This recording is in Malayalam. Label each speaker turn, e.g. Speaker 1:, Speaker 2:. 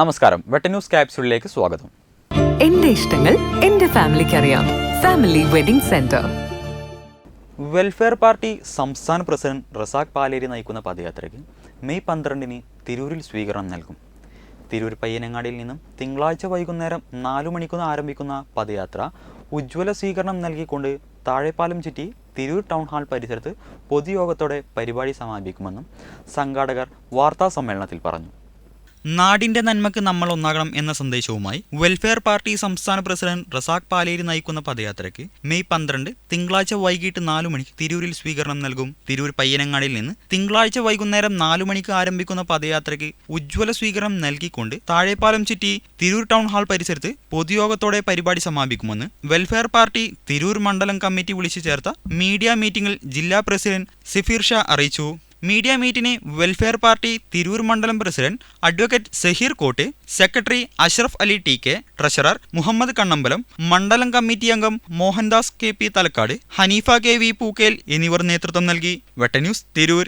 Speaker 1: നമസ്കാരം. വെട്ട ന്യൂസ് ക്യാപ്സ്യൂളിലേക്ക് സ്വാഗതം.
Speaker 2: എന്റെ ഇഷ്ടങ്ങൾ എന്റെ ഫാമിലിക്ക് അറിയാം. Family wedding centre.
Speaker 1: Welfare Party സംസ്ഥാന പ്രസിഡന്റ് റസാഖ് പാലേരി നയിക്കുന്ന പദയാത്രയ്ക്ക് മെയ് പന്ത്രണ്ടിന് തിരൂരിൽ സ്വീകരണം നൽകും. തിരൂർ പയ്യനങ്ങാടിയിൽ നിന്നും തിങ്കളാഴ്ച വൈകുന്നേരം നാലു മണിക്ക് ആരംഭിക്കുന്ന പദയാത്ര ഉജ്ജ്വല സ്വീകരണം നൽകിക്കൊണ്ട് താഴെപ്പാലം ചുറ്റി തിരൂർ ടൗൺ ഹാൾ പരിസരത്ത് പൊതുയോഗത്തോടെ പരിപാടി സമാപിക്കുമെന്നും സംഘാടകർ വാർത്താ സമ്മേളനത്തിൽ പറഞ്ഞു. നാടിന്റെ നന്മക്ക് നമ്മൾ ഒന്നാകണം എന്ന സന്ദേശവുമായി വെൽഫെയർ പാർട്ടി സംസ്ഥാന പ്രസിഡന്റ് റസാഖ് പാലേരി നയിക്കുന്ന പദയാത്രയ്ക്ക് മെയ് പന്ത്രണ്ട് തിങ്കളാഴ്ച വൈകിട്ട് നാലു മണിക്ക് തിരൂരിൽ സ്വീകരണം നൽകും. തിരൂർ പയ്യനങ്ങാടിയിൽ നിന്ന് തിങ്കളാഴ്ച വൈകുന്നേരം നാലു മണിക്ക് ആരംഭിക്കുന്ന പദയാത്രയ്ക്ക് ഉജ്ജ്വല സ്വീകരണം നൽകിക്കൊണ്ട് താഴെപ്പാലം ചുറ്റി തിരൂർ ടൗൺ ഹാൾ പരിസരത്ത് പൊതുയോഗത്തോടെ പരിപാടി സമാപിക്കുമെന്ന് വെൽഫെയർ പാർട്ടി തിരൂർ മണ്ഡലം കമ്മിറ്റി വിളിച്ചു ചേർത്ത മീഡിയ മീറ്റിംഗിൽ ജില്ലാ പ്രസിഡന്റ് സിഫീർ ഷാ അറിയിച്ചു. മീഡിയ മീറ്റിനെ വെൽഫെയർ പാർട്ടി തിരൂർ മണ്ഡലം president advocate Zaheer coat secretary Ashraf Ali T K treasurer Muhammad Kannambalam മണ്ഡലം കമ്മിറ്റി അംഗം Mohandas K P Thalakkad Haneefa K V Pookkel എന്നിവർ നേതൃത്വം നൽകി. വെട്ട ന്യൂസ് തിരൂർ.